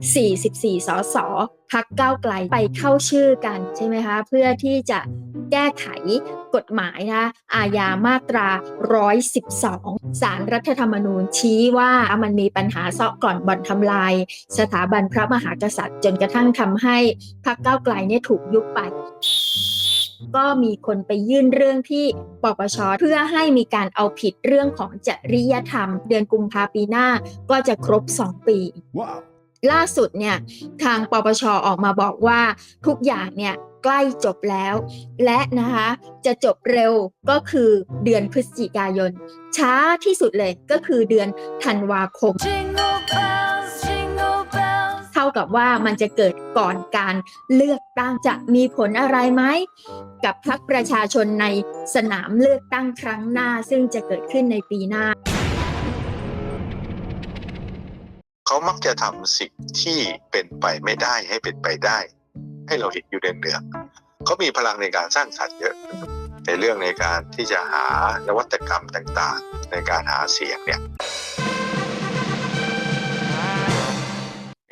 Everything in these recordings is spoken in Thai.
44 สส พักก้าวไกลไปเข้าชื่อกันใช่ไหมคะ เพื่อที่จะแก้ไขกฎหมายนะอาญามาตรา 112 สารรัฐธรรมนูญชี้ว่ามันมีปัญหาเซาะก่อนบ่อนทำลาย สถาบันพระมหากษัตริย์ จนกระทั่งทำให้พักก้าวไกลเนี่ยถูกยุบไปก็มีคนไปยื่นเรื่องที่ปปชเพื่อให้มีการเอาผิดเรื่องของจริยธรรม เดือนกุมภาปีหน้าก็จะครบ 2 ปี Wow. ล่าสุดเนี่ยทางปปชออกมาบอกว่าทุกอย่างเนี่ยใกล้จบแล้ว และนะคะจะจบเร็วก็คือเดือนพฤศจิกายน ช้าที่สุดเลยก็คือเดือนธันวาคม เท่ากับว่ามันจะเกิดก่อนการเลือกตั้งจะมีผลอะไรไหม กับพรรคประชาชนในสนามเลือกตั้งครั้งหน้า ซึ่งจะเกิดขึ้นในปีหน้า เขามักจะทำสิ่งที่เป็นไปไม่ได้ให้เป็นไปได้ ให้เราเห็นอยู่เนืองๆเขามีพลังในการสร้างสรรค์เยอะในเรื่องในการที่จะหานวัตกรรมต่างๆ ในการหาเสียงเนี่ย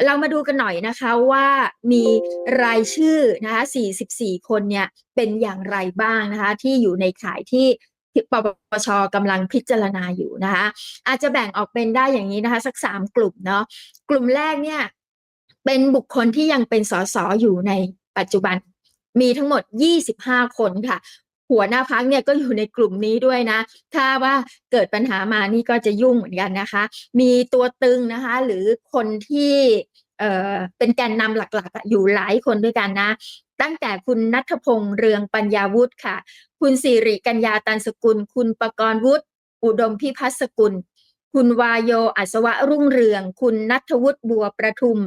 เรามาดูกันหน่อยนะคะว่ามีรายชื่อนะคะ 44 คนเนี่ยเป็นอย่างไรบ้างนะคะ ที่อยู่ในข่ายที่ ปปชกำลังพิจารณาอยู่นะคะอาจจะแบ่งออกเป็นได้อย่างนี้นะคะสักสามกลุ่มเนาะกลุ่มแรกเนี่ยเป็นบุคคลที่ยังเป็นสสอยู่ในปัจจุบันมีทั้งหมด 25 คนค่ะ หัวหน้าพักเนี่ยก็อยู่ในกลุ่มนี้ด้วยนะ ถ้าว่าเกิดปัญหามานี่ก็จะยุ่งเหมือนกันนะคะ มีตัวตึงนะคะ หรือคนที่เอ่อเป็นแกนนำหลักๆ อยู่หลายคนด้วยกันนะ ตั้งแต่คุณนัทพงษ์เรืองปัญญาวุฒิค่ะ คุณสิริกัญญาตันสกุล คุณประกรณ์วุฒิอุดมพิพัฒสกุล คุณวายโยอัศวะรุ่งเรือง คุณนัทวุฒิบัวประทุม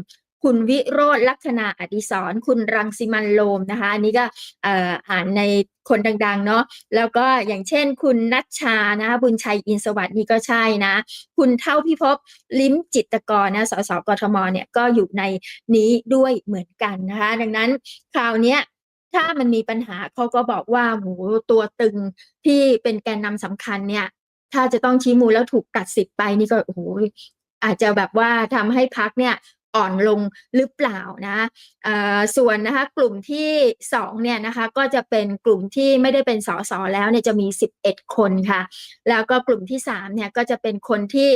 คุณวิโรจน์ลัคนาอดิศรคุณรังสิมันโลมนะคะ อันนี้ก็อ่ออ่านในคนดังๆเนาะแล้วก็อย่างเช่น คุณนัชชานะคะบุญชัยอินสวัสดิ์นี่ก็ใช่นะ คุณเท่าพิภพลิ้มจิตกรนะสสกทมเนี่ยก็อยู่ในนี้ด้วยเหมือนกันนะคะ ดังนั้นคราวนี้ถ้ามันมีปัญหาเขาก็บอกว่าหูตัวตึงที่เป็นแกนนำสำคัญเนี่ยถ้าจะต้องชี้มูลแล้วถูกตัดสิทธิ์ไปนี่ก็โอ้โหอาจจะแบบว่าทำให้พักเนี่ย อ่อนลงหรือเปล่านะส่วนนะคะกลุ่มที่สองเนี่ยนะคะก็จะเป็นกลุ่มที่ไม่ได้เป็นสสแล้วเนี่ยจะมี 11 คนค่ะ แล้วก็กลุ่มที่สามเนี่ยก็จะเป็นคนที่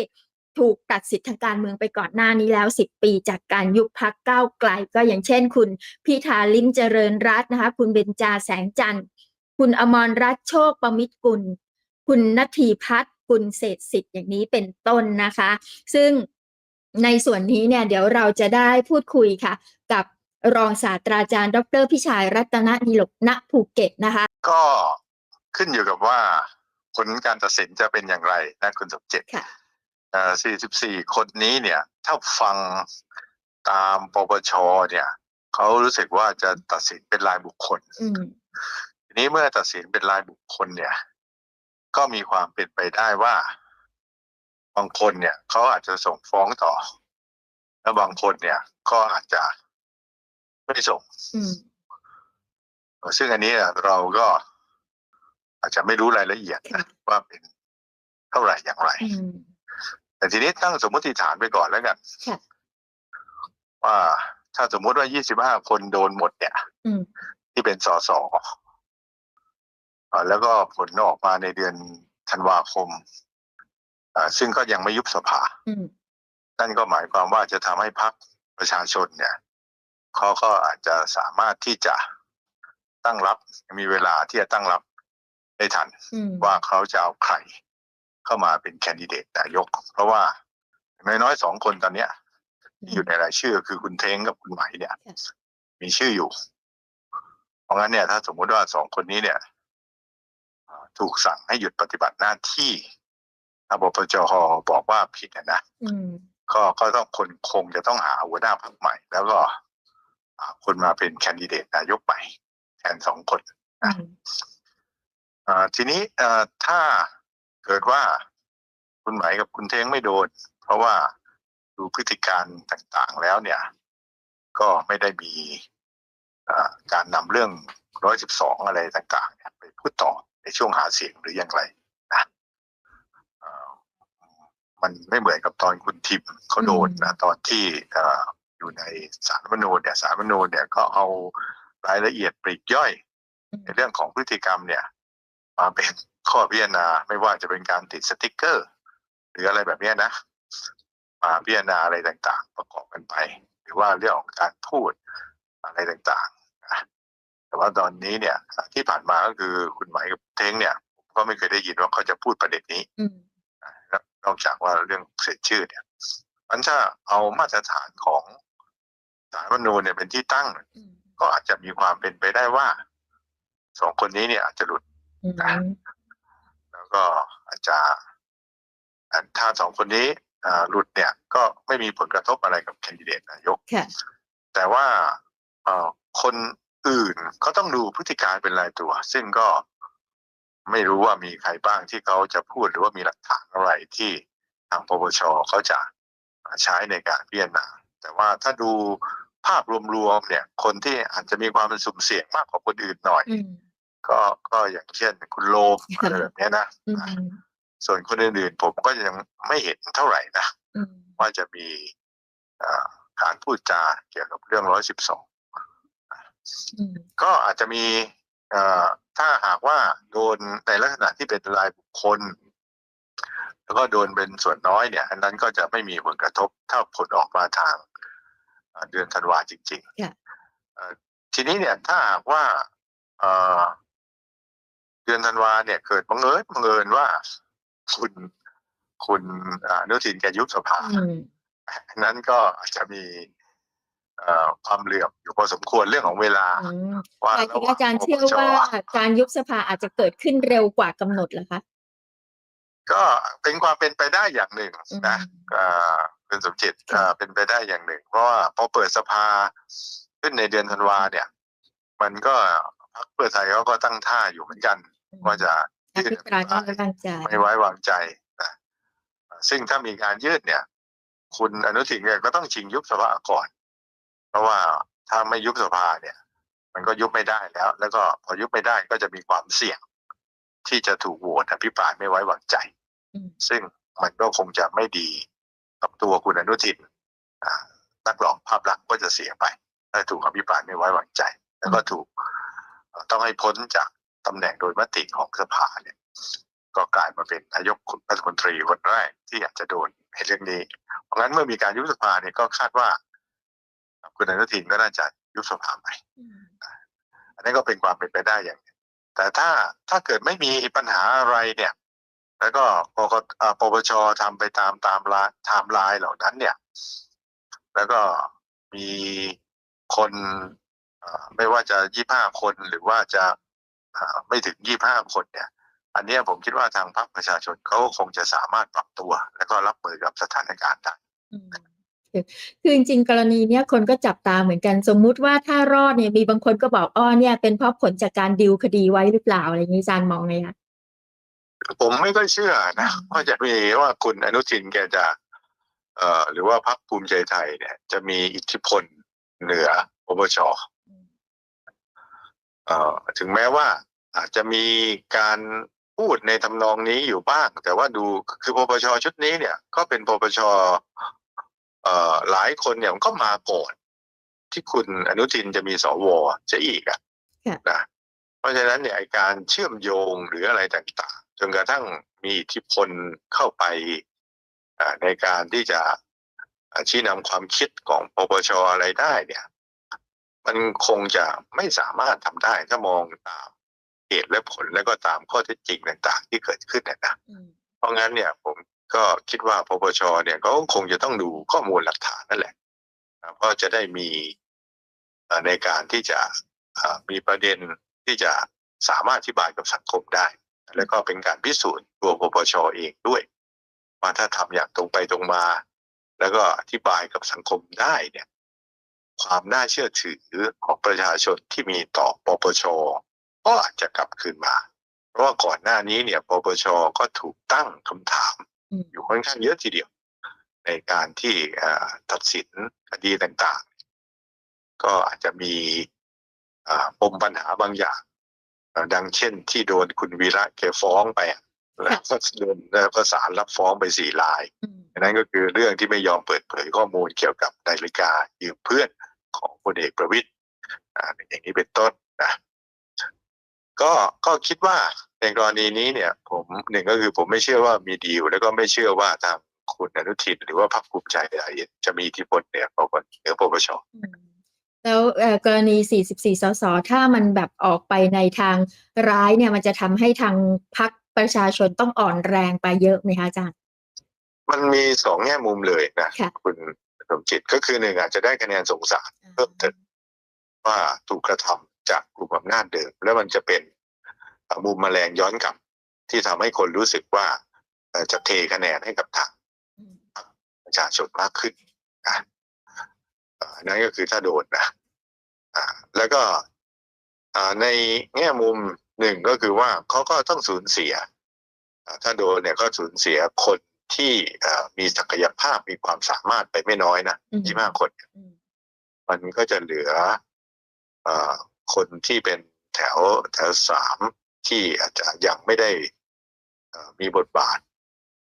ถูกตัดสิทธิทางการเมืองไปก่อนหน้านี้แล้ว 10 ปีจากการยุบพักก้าวไกล ก็อย่างเช่น คุณพิธาลิ้มเจริญรัตน์นะคะคุณเบญจาแสงจันทร์ คุณอมรรัตน์โชคประมิตรกุล คุณนัทีพัฒน์กุลเศรษฐสิทธิ์อย่างนี้เป็นต้นนะคะ ซึ่ง ในส่วนนี้เนี่ยเดี๋ยวเราจะได้พูดคุยค่ะ กับรองศาสตราจารย์ ดรพิชัยรัตนนิลกณภูเก็ตนะคะ ก็ขึ้นอยู่กับว่าผลการตัดสินจะเป็นอย่างไรนะคุณสมเจตค่ะเอ่อ44 คนนี้เนี่ยถ้าฟังตามปปชเนี่ยเขารู้สึกว่าจะตัดสินเป็นรายบุคคลอืมทีนี้เมื่อตัดสินเป็นรายบุคคลเนี่ย ก็มีความเป็นไปได้ว่า บางคนเนี่ยเขาอาจจะส่งฟ้องต่อ แล้วบางคนเนี่ยก็อาจจะไม่ส่งอืมซึ่งอันนี้เราก็อาจจะไม่รู้รายละเอียดนะว่าเป็นเท่าไหร่อย่างไรอืมแต่ทีนี้ตั้งสมมติฐานไปก่อนแล้วกันค่ะว่าถ้าสมมุติว่า 25 คนโดนหมดเนี่ยอืมที่เป็นสสอ่าแล้วก็ผลออกมาในเดือนธันวาคมอ่า ซึ่งก็ยังไม่ยุบสภาอืมนั่นก็หมายความว่าจะทำให้พรรคประชาชนเนี่ยเขาก็อาจจะสามารถที่จะตั้งรับมีเวลาที่จะตั้งรับได้ทันอืมว่าเขาจะเอาใครเข้ามาเป็นแคนดิเดตนายก เพราะว่าอย่างน้อยๆสองคนตอนเนี้ยที่อยู่ในรายชื่อคือคุณเท้งกับคุณไหมเนี่ยค่ะมีชื่ออยู่ เพราะงั้นเนี่ย ถ้าสมมุติว่าสองคนนี้เนี่ยอ่าถูกสั่งให้หยุดปฏิบัติหน้าที่ ถ้าบปจฮบอกว่าผิดนะนะอืมก็ก็ต้องคนคงจะต้องหาหัวหน้าพรรคใหม่ แล้วก็หาคนมาเป็นแคนดิเดตนายกใหม่แทนสองคนอืมอ่าทีนี้เอ่อถ้าเกิดว่าคุณไหมกับคุณเท้งไม่โดน เพราะว่าดูพฤติการต่างๆแล้วเนี่ย ก็ไม่ได้มีอ่าการนำเรื่องร้อยสิบสองอะไรต่างๆเนี่ยไปพูดต่อในช่วงหาเสียงหรืออย่างไรนะเอ่อ มันไม่เหมือนกับตอนคุณทิมเขาโดนนะตอนที่เอ่ออยู่ในสารรัฐธรรมนูญเนี่ยสารรัฐธรรมนูญเนี่ยก็เอารายละเอียดปลีกย่อยอืมในเรื่องของพฤติกรรมเนี่ย มาเป็นข้อพิจารณาไม่ว่าจะเป็นการติดสติกเกอร์ หรืออะไรแบบเนี้ยนะ มาพิจารณาอะไรต่างๆ ประกอบกันไป หรือว่าเรื่องของการพูดอะไรต่างๆนะแต่ว่าตอนนี้เนี่ยที่ผ่านมาก็คือคุณหมายกับเท้งเนี่ยผมก็ไม่เคยได้ยินว่าเขาจะพูดประเด็นนี้อืม นะนอกจากว่าเรื่องเสียชื่อเนี่ยมันถ้าเอามาตรฐานของสารรัฐธรรมนูญเนี่ยเป็นที่ตั้งอืมก็อาจจะมีความเป็นไปได้ว่าสองคนนี้เนี่ยอาจจะหลุดอืมแล้วก็อาจจะอ่าถ้าสองคนนี้อ่าหลุดเนี่ย ก็ไม่มีผลกระทบอะไรกับแคนดิเดตนายกค่ะแต่ว่าเอ่อคนอื่นก็ต้องดูพฤติการเป็นรายตัว ซึ่งก็ ไม่รู้ว่ามีใครบ้างที่เขาจะพูดหรือว่ามีหลักฐานอะไรที่ทางปปชเขาจะใช้ในการพิจารณาแต่ว่าถ้าดูภาพรวมๆเนี่ย คนที่อาจจะมีความเป็นสุ่มเสี่ยงมากกว่าคนอื่นหน่อยอืมก็ก็อย่างเช่นคุณโลมอะไรแบบเนี้ยนะอืมส่วนคนอื่นๆผมก็ยังไม่เห็นเท่าไหร่นะอืมว่าจะมีอ่าการพูดจาเกี่ยวกับเรื่องร้อยสิบสองอืมก็อาจจะมีเอ่อ ถ้าหากว่าโดนในลักษณะที่เป็นรายบุคคล แล้วก็โดนเป็นส่วนน้อยเนี่ย อันนั้นก็จะไม่มีผลกระทบถ้าผลออกมาทางเอ่อเดือนธันวาจริงค่ะๆเอ่อทีนี้เนี่ยถ้าหากว่าเอ่อเดือนธันวาเนี่ยเกิดบังเอิญบังเอิญว่าคุณคุณอ่าอนุทินแกยุบสภาอืมอันนั้นก็อาจจะมีเอ่อ ความเหลื่อมอยู่พอสมควรเรื่องของเวลาอืมว่าหมายถึงระหว่อาจารย์เชื่อปปชว่าการยุบสภาอาจจะเกิดขึ้นเร็วกว่ากำหนดเหรอคะก็เป็นความเป็นไปได้อย่างหนึ่งอืมนะอ่าเป็นสมจิตค่ะอ่าเป็นไปได้อย่างหนึ่ง เพราะว่าพอเปิดสภาขึ้นในเดือนธันวาเนี่ย มันก็พรรคเพื่อไทยเขาก็ตั้งท่าอยู่เหมือนกัน ว่าจะอภิปรายไม่ไว้วางใจไม่ไว้วางใจนะซึ่งถ้ามีการยืดเนี่ย คุณอนุทินเนี่ยก็ต้องชิงยุบสภาก่อน เพราะว่าถ้าไม่ยุบสภาเนี่ย มันก็ยุบไม่ได้แล้ว แล้วก็พอยุบไม่ได้ก็จะมีความเสี่ยง ที่จะถูกโหวตอภิปรายไม่ไว้วางใจอืมซึ่งมันก็คงจะไม่ดีกับตัวคุณอนุทินอ่านักร้องภาพลักษณ์ก็จะเสียไปถ้าถูกอภิปรายไม่ไว้วางใจ แล้วก็ถูกเอ่อต้องให้พ้นจากตำแหน่งโดยมติของสภาเนี่ย ก็กลายมาเป็นนายกรัฐมนตรีคนแรกที่อาจจะโดนในเรื่องนี้ เพราะงั้นเมื่อมีการยุบสภาเนี่ยก็คาดว่า คุณอนุทินก็น่าจะยุบสภาใหม่อืมอันนี้ก็เป็นความเป็นไปได้อย่างหนึ่งแต่ถ้าถ้าเกิดไม่มีปัญหาอะไรเนี่ย แล้วก็ปกอ่าปปชทำไปตามตามลาไทม์ไลน์เหล่านั้น เนี่ย แล้วก็มีคนอ่าไม่ว่าจะยี่ห้าคนหรือว่าจะอ่าไม่ถึงยี่ห้าคนเนี่ย อันเนี้ยผมคิดว่าทางพรรคประชาชนเขาก็คงจะสามารถปรับตัว แล้วก็รับมือกับสถานการณ์ได้อืม คือจริงๆกรณีเนี้ยคนก็จับตาเหมือนกัน สมมุติว่าถ้ารอดเนี่ยมีบางคนก็บอกอ้อเนี่ยเป็นเพราะผลจากการดิวคดีไว้หรือเปล่าอะไรอย่างนี้อาจารย์มองไงคะผมไม่ค่อยเชื่อนะว่าจะมีว่าคุณอนุทินแกจะ เอ่อ หรือว่าพรรคภูมิใจไทยเนี่ย จะมีอิทธิพลเหนือปปชเอ่อถึงแม้ว่าอาจจะมีการพูดในทำนองนี้อยู่บ้าง แต่ว่าดูคือปปชชุดนี้เนี่ย ก็เป็นปปชเอ่อ หลายคนเนี่ยมันก็มาก่อนที่คุณอนุทินจะมีสวจะอีกอะค่ะนะเพราะฉะนั้นเนี่ยไอการเชื่อมโยงหรืออะไรต่างๆจนกระทั่งมีอิทธิพลเข้าไปอ่าในการที่จะอ่าชี้นำความคิดของปปชอะไรได้เนี่ย มันคงจะไม่สามารถทำได้ถ้ามองตามเหตุและผลแล้วก็ตามข้อเท็จจริงต่าง ๆ ที่เกิดขึ้นเนี่ยนะอืมเพราะงั้นเนี่ยผม ก็คิดว่าปปชเนี่ยก็คงจะต้องดูข้อมูลหลักฐานนั่นแหละเพราะจะได้มีในการที่จะมีประเด็นที่จะสามารถอธิบายกับสังคมได้ แล้วก็เป็นการพิสูจน์ตัวปปชเองด้วยว่าถ้าทำอย่างตรงไปตรงมา แล้วก็อธิบายกับสังคมได้เนี่ยความน่าเชื่อถือของประชาชนที่มีต่อปปชก็อาจจะกลับคืนมา เพราะว่าก่อนหน้านี้เนี่ยปปชก็ถูกตั้งคำถาม อืมอยู่ค่อนข้างเยอะทีเดียว ในการที่เอ่อตัดสินคดีต่างๆ ก็อาจจะมีอ่าปมปัญหาบางอย่างเอ่อดังเช่นที่โดนคุณวีระแกฟ้องไปอะแล้วก็โดนแล้วก็ศาลรับฟ้องไปสี่รายอืมอันนั้นก็คือเรื่องที่ไม่ยอมเปิดเผยข้อมูลเกี่ยวกับนาฬิกายืมเพื่อนของพลเอกประวิตยอ่าอย่างนี้เป็นต้นนะก็ก็คิดว่า ในกรณีนี้เนี่ย ผมหนึ่งก็คือผมไม่เชื่อว่ามีดีลแล้วก็ไม่เชื่อว่าทางคุณอนุทินหรือว่าพรรคภูมิใจไทยจะมีอิทธิพลเนี่ยปปเหนือปปชอืมแล้วเอ่อกรณี 44 สส ถ้ามันแบบออกไปในทางร้ายเนี่ย มันจะทำให้ทางพรรคประชาชนต้องอ่อนแรงไปเยอะไหมคะอาจารย์ มันมีสองแง่มุมเลยนะค่ะคุณสมจิตก็คือหนึ่งอาจจะได้คะแนนสงสารเพิ่มเติมว่าถูกกระทำจากกลุ่มอำนาจเดิม แล้วมันจะเป็นเอ่อ มุมแมลงย้อนกลับ ที่ทำให้คนรู้สึกว่าเอ่อจะเทคะแนนให้กับทางอืมประชาชนมากขึ้นนะเอ่อนั่นก็คือถ้าโดนนะอ่าแล้วก็อ่าในแง่มุมหนึ่งก็คือว่าเขาก็ต้องสูญเสียอ่าถ้าโดนเนี่ยก็สูญเสียคนที่เอ่อมีศักยภาพมีความสามารถไปไม่น้อยนะอืมยี่ห้าคนอืมมันก็จะเหลือเออคนที่เป็นแถวแถวสาม ที่อาจจะยังไม่ได้เอ่อมีบทบาท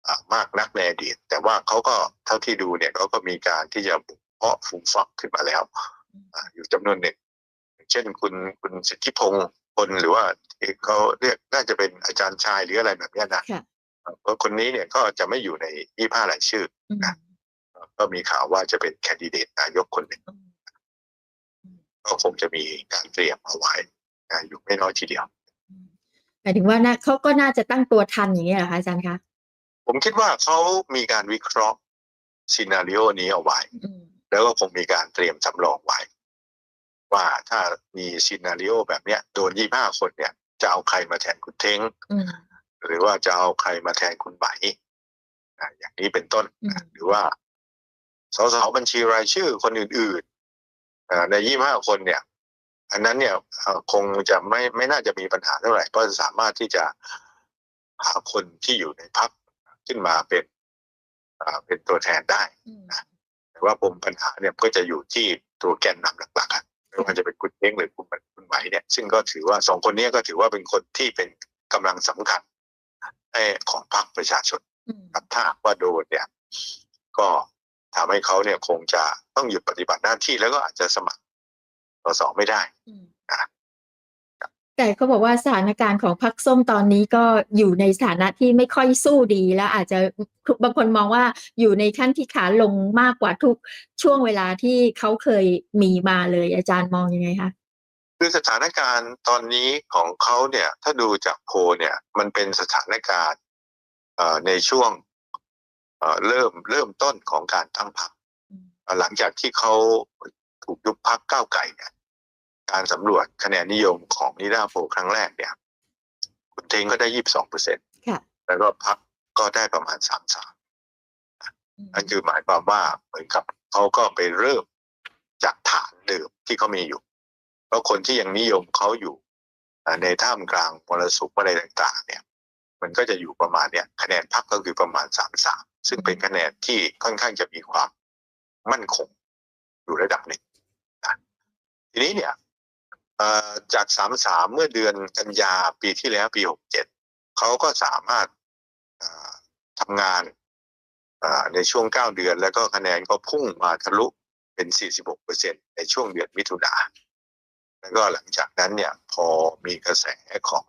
อ่ามากนักในอดีต แต่ว่าเขาก็เท่าที่ดูเนี่ยเขาก็มีการที่จะบุกเพาะฟูมฟักขึ้นมาแล้วอ่าอยู่จำนวนหนึ่งอย่างเช่นคุณคุณสิทธิพงศ์คนหรือว่าที่เขาเรียกน่าจะเป็นอาจารย์ชายหรืออะไรแบบเนี้ยนะค่ะเพราะคนนี้เนี่ยก็จะไม่อยู่ในยี่ห้ารายชื่ออืมก็มีข่าวว่าจะเป็นแคนดิเดตนายกคนหนึ่งอืมก็คงจะมีการเตรียมเอาไว้นะอยู่ไม่น้อยทีเดียวอืม หมายถึงว่าน่าเขาก็น่าจะตั้งตัวทันอย่างเงี้ยเหรอคะอาจารย์คะผมคิดว่าเขามีการวิเคราะห์ซีนารีโอนี้เอาไว้อืมแล้วก็คงมีการเตรียมสำรองไว้ ว่าถ้ามีซีนารีโอแบบเนี้ยโดนยี่ห้าคนเนี่ย จะเอาใครมาแทนคุณเท้งอืมหรือว่าจะเอาใครมาแทนคุณไหมอะอย่างนี้เป็นต้นอืมนะหรือว่าสสบัญชีรายชื่อคนอื่นๆเอ่อในยี่ห้าคนเนี่ย อันนั้นเนี่ยเอ่อคงจะไม่ไม่น่าจะมีปัญหาเท่าไหร่เพราะสามารถที่จะหาคนที่อยู่ในพักขึ้นมาเป็นอ่าเป็นตัวแทนได้อืมแต่ว่าปมปัญหาเนี่ยก็จะอยู่ที่ตัวแกนนำหลักๆอะไม่ว่าจะเป็นคุณเท้งหรือคุณคุณไหมเนี่ย ซึ่งก็ถือว่าสองคนเนี้ก็ถือว่าเป็นคนที่เป็นกำลังสำคัญให้ของพรรคประชาชนอืมครับถ้าหากว่าโดนเนี่ย ก็ทำให้เขาเนี่ยคงจะต้องหยุดปฏิบัติหน้าที่แล้วก็อาจจะสมัคร สสไม่ได้อืมอะแต่เขาบอกว่าสถานการณ์ของพรรคส้มตอนนี้ก็อยู่ในสถานะที่ไม่ค่อยสู้ดีแล้ว อาจจะบางคนมองว่าอยู่ในขั้นที่ขาลงมากกว่าทุกช่วงเวลาที่เขาเคยมีมาเลย อาจารย์มองยังไงคะคือสถานการณ์ตอนนี้ของเขาเนี่ย ถ้าดูจากโพลเนี่ย มันเป็นสถานการณ์เอ่อในช่วงเอ่อเริ่มเริ่มต้นของการตั้งพรรคอืมเอ่อหลังจากที่เขา ถูกยุบพรรคก้าวไก่เนี่ย การสำรวจคะแนนนิยมของนิดาโพลครั้งแรกเนี่ย คุณเทงก็ได้ยี่สิบสองเปอร์เซ็นค่ะแล้วก็พรรคก็ได้ประมาณสามสามอืมนั่นคือหมายความว่าเหมือนกับเขาก็ไปเริ่มจากฐานเดิมที่เขามีอยู่ เพราะคนที่ยังนิยมเขาอยู่อ่าในท่ามกลางมรสุมอะไรต่าง ๆ เนี่ย มันก็จะอยู่ประมาณเนี่ยคะแนนพรรคก็คือประมาณสามสามซึ่งเป็นคะแนนที่ค่อนข้างจะมีความมั่นคงอยู่ระดับหนึ่งนะ ทีนี้เนี่ยจากสามสามเมื่อเดือนกันยาปีที่แล้วปีหกเจ็ดเขาก็สามารถทำงานในช่วง9เดือนแล้วก็คะแนนก็พุ่งมาทะลุเป็น46เปอร์เซ็นในช่วงเดือนมิถุนาแล้วก็หลังจากนั้นเนี่ยพอมีกระแสของ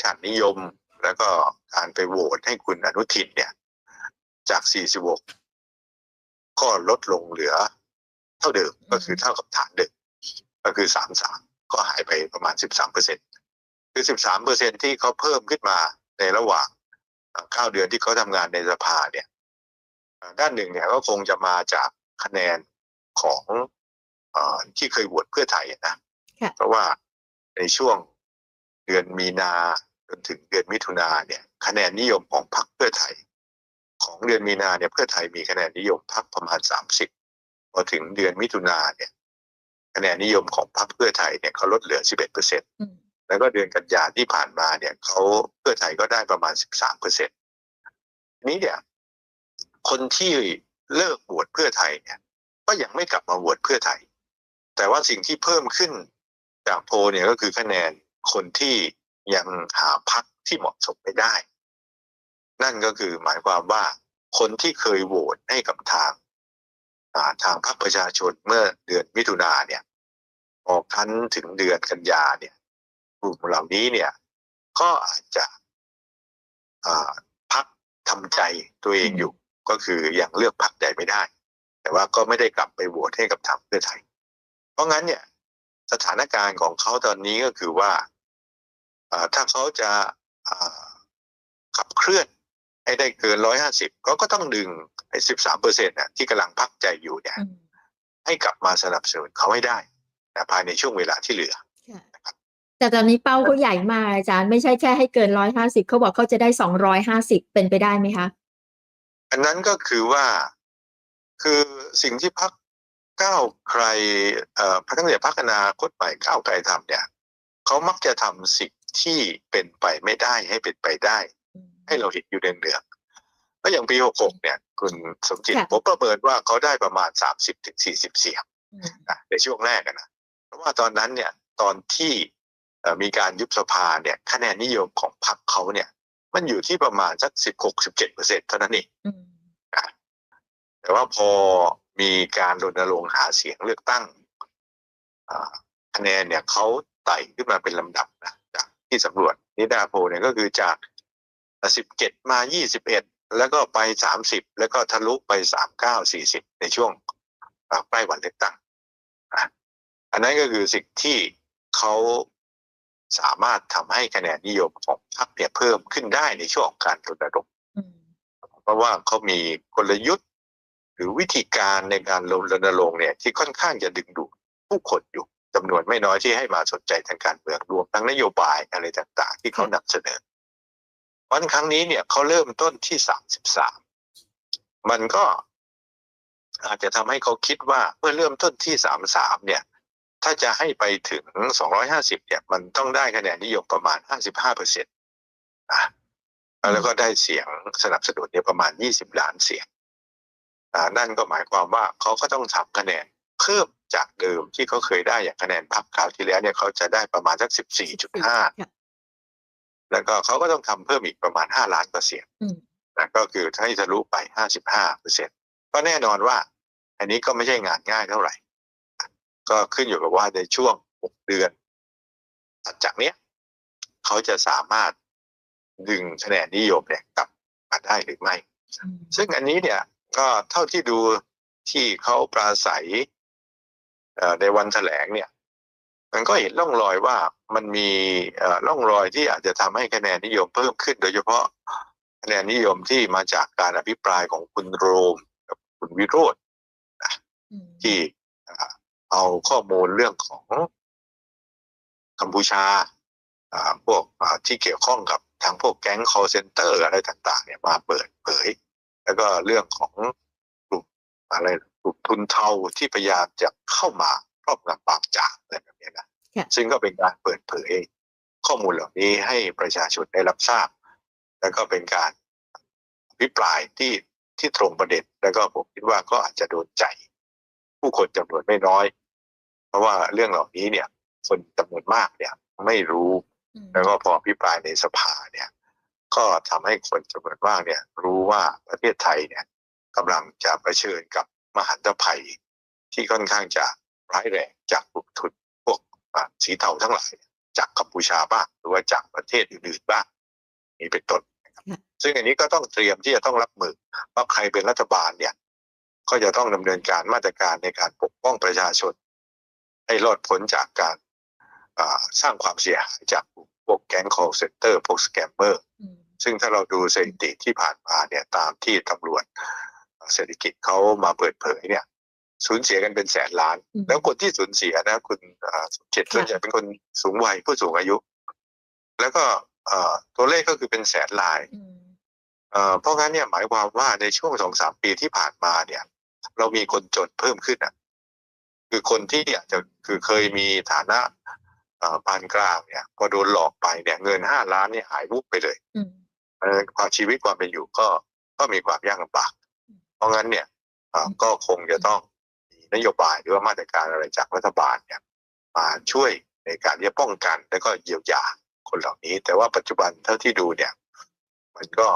ชาตินิยม แล้วก็การไปโหวตให้คุณอนุทินเนี่ย จาก 46 ก็ลดลงเหลือเท่าเดิมก็คือเท่ากับฐานเดิม ก็คือ33ก็หายไปประมาณ13เปอร์เซ็นคือ13เปอร์เซ็นที่เขาเพิ่มขึ้นมาในระหว่างเอ่อ9เดือนที่เขาทำงานในสภาเนี่ยอ่าด้านหนึ่งเนี่ยก็คงจะมาจากคะแนนของเออที่เคยโหวตเพื่อไทยอะนะค่ะเพราะว่าในช่วงเดือนมีนาจนถึงเดือนมิถุนาเนี่ย คะแนนนิยมของพรรคเพื่อไทย ของเดือนมีนาเนี่ยเพื่อไทยมีคะแนนนิยมพรรคประมาณสามสิบพอถึงเดือนมิถุนาเนี่ย คะแนนนิยมของพรรคเพื่อไทยเนี่ยเขาลดเหลือสิบเอ็ดเปอร์เซ็นตอืมแล้วก็เดือนกันยาที่ผ่านมาเนี่ยเขาเพื่อไทยก็ได้ประมาณสิบสามเปอร์เซ็นนี้เนี่ยคนที่เลิกโหวตเพื่อไทยเนี่ย ก็ยังไม่กลับมาโหวตเพื่อไทย แต่ว่าสิ่งที่เพิ่มขึ้นจากโพลเนี่ยก็คือคะแนนคนที่ยังหาพักที่เหมาะสมไม่ได้ นั่นก็คือหมายความว่าคนที่เคยโหวตให้กับทางอ่า ทางพรรคประชาชนเมื่อเดือนมิถุนาเนี่ยออกทันถึงเดือนกันยาเนี่ยกลุ่มเหล่านี้เนี่ยก็อาจจะพักทำใจตัวเองอยู่ก็คือยังเลือกพักใดไม่ได้ แต่ว่าก็ไม่ได้กลับไปโหวตให้กับทางเพื่อไทย เพราะงั้นเนี่ยสถานการณ์ของเขาตอนนี้ก็คือว่าถ้าเขาจะขับเคลื่อนให้ได้เกินร้อยห้าสิบก็ก็ต้องดึง ไอ้สิบสามเปอร์เซ็นต์ที่กำลังพักใจอยู่เนี่ยอืมให้กลับมาสนับสนุนเขาให้ได้นะภายในช่วงเวลาที่เหลือค่ะแต่ตอนนี้เป้าเขาใหญ่มากอาจารย์ไม่ใช่แค่ให้เกินร้อยห้าสิบเขาบอกเขาจะได้สองร้อยห้าสิบเป็นไปได้ไหมคะ อันนั้นก็คือว่าคือสิ่งที่พักก้าวไกลเอ่อพักตั้งแต่พักอนาคตใหม่ก้าวไกลทำเนี่ยเขามักจะทำสิ่งที่เป็นไปไม่ได้ให้เป็นไปได้ ให้เราเห็นอยู่เนืองๆ ก็อย่างปี66เนี่ยคุณสมจิตค่ะผมประเมินว่าเขาได้ประมาณ30ถึง40เสียงอืมนะในช่วงแรกอะนะเพราะว่าตอนนั้นเนี่ยตอนที่เอ่อมีการยุบสภาเนี่ยคะแนนนิยมของพรรคเขาเนี่ย มันอยู่ที่ประมาณสัก16-17เปอร์เซ็นต์เท่านั้นเองอืมแต่ว่าพอมีการรณรงค์หาเสียงเลือกตั้งอ่าคะแนนเนี่ยเขาไต่ขึ้นมาเป็นลำดับนะจากที่สำรวจนิดาโพลเนี่ยก็คือจาก17มา21 แล้วก็ไป30แล้วก็ทะลุไป39 40ในช่วงอ่าใกล้วันเลือกตั้งอะอันนั้นก็คือสิ่งที่เขาสามารถทำให้คะแนนนิยมของพรรคเนี่ยเพิ่มขึ้นได้ในช่วงของการรณรงค์อืมเพราะว่าเขามีกลยุทธ์ หรือวิธีการในการรณรงค์เนี่ยที่ค่อนข้างจะดึงดูดผู้คนอยู่จำนวนไม่น้อยที่ให้มาสนใจทางการเมืองรวมทั้งนโยบายอะไรต่าง ๆ ที่เขานำเสนอ วันครั้งนี้เนี่ยเขาเริ่มต้นที่สามสิบสามมันก็อาจจะทำให้เขาคิดว่าเมื่อเริ่มต้นที่สามสามเนี่ย ถ้าจะให้ไปถึงสองร้อยห้าสิบเนี่ย มันต้องได้คะแนนนิยมประมาณห้าสิบห้าเปอร์เซ็นต์ะแล้วก็ได้เสียงสนับสนุนเนี่ยประมาณยี่สิบล้านเสียงอ่านั่นก็หมายความว่าเขาก็ต้องทำคะแนนเพิ่มจากเดิมที่เขาเคยได้อย่างคะแนนพรรคราวที่แล้วเนี่ยเขาจะได้ประมาณสักสิบสี่จุดห้า แล้วก็เขาก็ต้องทำเพิ่มอีกประมาณห้าล้านกว่าเสียงอืมนะก็คือให้ทะลุไปห้าสิบห้าเปอร์เซ็นก็แน่นอนว่า อันนี้ก็ไม่ใช่งานง่ายเท่าไหร่ ก็ขึ้นอยู่กับว่าในช่วงหกเดือนถัดจากเนี้ยเขาจะสามารถดึงคะแนนนิยมเนี่ยกลับมาได้หรือไม่อืมซึ่งอันนี้เนี่ยก็เท่าที่ดูที่เขาปราศัยเอ่อในวันแถลงเนี่ย มันก็เห็นร่องรอยว่ามันมีล่อร่องรอยที่อาจจะทำให้คะแนนนิยมเพิ่มขึ้น โดยเฉพาะคะแนนนิยมที่มาจากการอภิปรายของคุณโรมกับคุณวิโรธที่เอาข้อมูลเรื่องของกัมพูชาพวกที่เกี่ยวข้องกับทางพวกแก๊ง call center อะไรต่าง ๆ เนี่ยมาเปิดเผย แล้วก็เรื่องของกลุ่มอะไรกลุ่มทุนเทาที่พยายามจะเข้ามา ครอบงำบางจากอะไรแบบนี้นะค่ะซึ่งก็เป็นการเปิดเผยข้อมูลเหล่านี้ให้ประชาชนได้รับทราบ แล้วก็เป็นการอภิปรายที่ที่ตรงประเด็นแล้วก็ผมคิดว่าก็อาจจะโดนใจ ผู้คนจำนวนไม่น้อย เพราะว่าเรื่องเหล่านี้เนี่ย คนจำนวนมากเนี่ยไม่รู้อืมแล้วก็พออภิปรายในสภาเนี่ย ก็ทำให้คนจำนวนมากเนี่ย รู้ว่าประเทศไทยเนี่ยกำลังจะเผชิญกับมหันตภัยที่ค่อนข้างจะ ร้ายแรงจากกลุ่มทุนพวกอะสีเทาทั้งหลาย จากกัมพูชาบ้างหรือว่าจากประเทศอื่นๆบ้างนี่เป็นต้นนะครับค่ะซึ่งอันนี้ก็ต้องเตรียมที่จะต้องรับมือว่าใครเป็นรัฐบาลเนี่ย ก็จะต้องดำเนินการมาตรการในการปกป้องประชาชน ให้รอดพ้นจากการอ่าสร้างความเสียหายจากพวกแก๊ง call center พวกสแกมเมอร์อืมซึ่งถ้าเราดูสถิติที่ผ่านมาเนี่ยตามที่ตำรวจเศรษฐกิจเขามาเปิดเผยเนี่ย สูญเสียกันเป็นแสนล้านอืมแล้วคนที่สูญเสียนะ คุณเอ่อสมเจ็ดค่ะส่วนใหญ่เป็นคนสูงวัยผู้สูงอายุ แล้วก็เอ่อตัวเลขก็คือเป็นแสนลายอืมเอ่อเพราะงั้นเนี่ยหมายความว่าในช่วงสองสามปีที่ผ่านมาเนี่ย เรามีคนจนเพิ่มขึ้นอะ คือคนที่อาจจะคือเคยมีฐานะเอ่อปานกลางเนี่ย พอโดนหลอกไปเนี่ย เงินห้าล้านเนี่ยหายวุบไปเลยอืมเอ่อความชีวิตความเป็นอยู่ก็ก็มีความยากลำบาก เพราะงั้นเนี่ยเอ่อก็คงจะต้องมี นโยบายหรือว่ามาตรการอะไรจากรัฐบาลเนี่ยมาช่วยในการที่จะป้องกัน แล้วก็เยียวยาคนเหล่านี้ แต่ว่าปัจจุบันเท่าที่ดูเนี่ย มันก็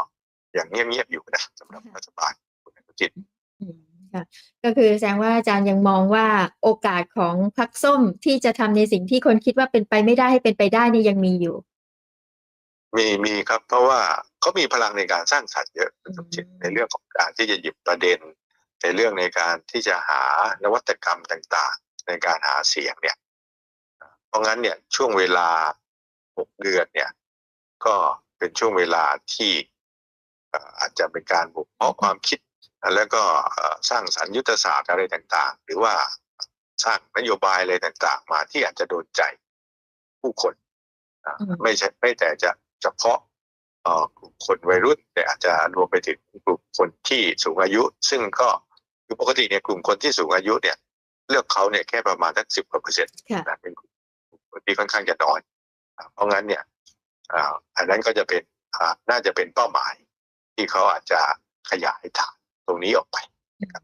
อย่างเงียบๆอยู่นะสำหรับรัฐบาลคุณอนุทินอืมค่ะก็คือแสดงว่าอาจารย์ยังมองว่าโอกาสของพรรคส้มที่จะทำในสิ่งที่คนคิดว่าเป็นไปไม่ได้ให้เป็นไปได้นี่ยังมีอยู่ มีมีครับ เพราะว่าเขามีพลังในการสร้างสรรค์เยอะคุณสมจิตอืมในเรื่องของการที่จะหยิบประเด็น ในเรื่องในการที่จะหานวัตกรรมต่างๆ ในการหาเสียงเนี่ย เพราะงั้นเนี่ยช่วงเวลาหกเดือนเนี่ยก็เป็นช่วงเวลาที่เอ่ออาจจะเป็นการบุกเพาะความคิด แล้วก็เอ่อสร้างสรรค์ยุทธศาสตร์อะไรต่างๆ หรือว่าสร้างนโยบายอะไรต่างๆ มาที่อาจจะโดนใจผู้คนอะอืมไม่ใช่ไม่แต่จะเฉพาะเอ่อกลุ่มคนวัยรุ่น แต่อาจจะรวมไปถึงกลุ่มคนที่สูงอายุ ซึ่งก็ คือปกติเนี่ยกลุ่มคนที่สูงอายุเนี่ย เลือกเขาเนี่ยแค่ประมาณสักสิบกว่าเปอร์เซ็นต์ค่ะนะเป็นกลุ่มคนที่ค่อนข้างจะน้อยอะเพราะงั้นเนี่ยอ่าอันนั้นก็จะเป็นอ่าน่าจะเป็นเป้าหมาย ที่เขาอาจจะขยายฐานตรงนี้ออกไปค่ะ